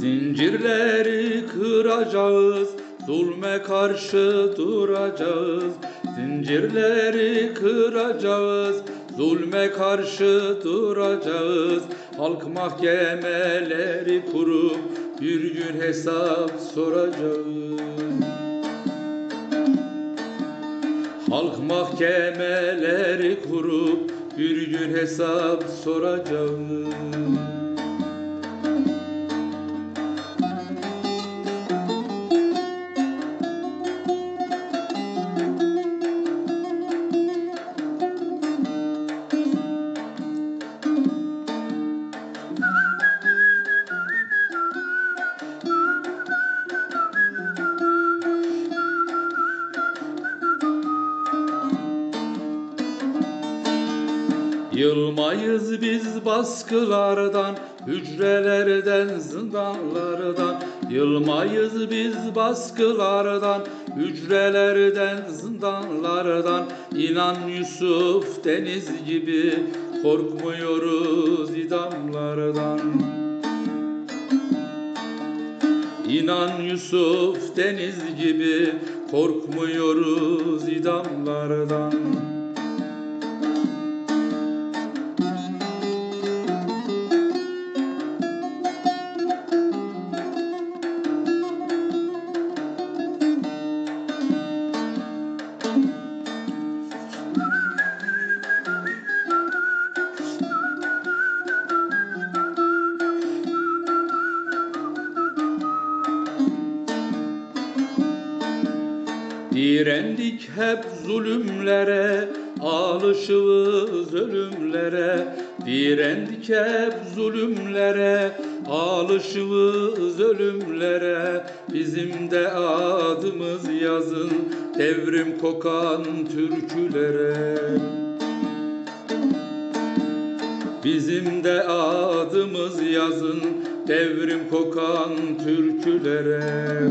Zincirleri kıracağız, zulme karşı duracağız. Zincirleri kıracağız, zulme karşı duracağız. Halk mahkemeleri kurup bir gün hesap soracağız. Halk mahkemeleri kurup bir gün hesap soracağız. Yılmayız biz baskılardan, hücrelerden, zindanlardan. Yılmayız biz baskılardan, hücrelerden, zindanlardan. İnan Yusuf deniz gibi korkmuyoruz idamlardan. İnan Yusuf deniz gibi korkmuyoruz idamlardan. Direndik hep zulümlere, alışığız ölümlere. Direndik hep zulümlere, alışığız ölümlere. Bizim de adımız yazın, devrim kokan türkülere. Bizim de adımız yazın, devrim kokan türkülere.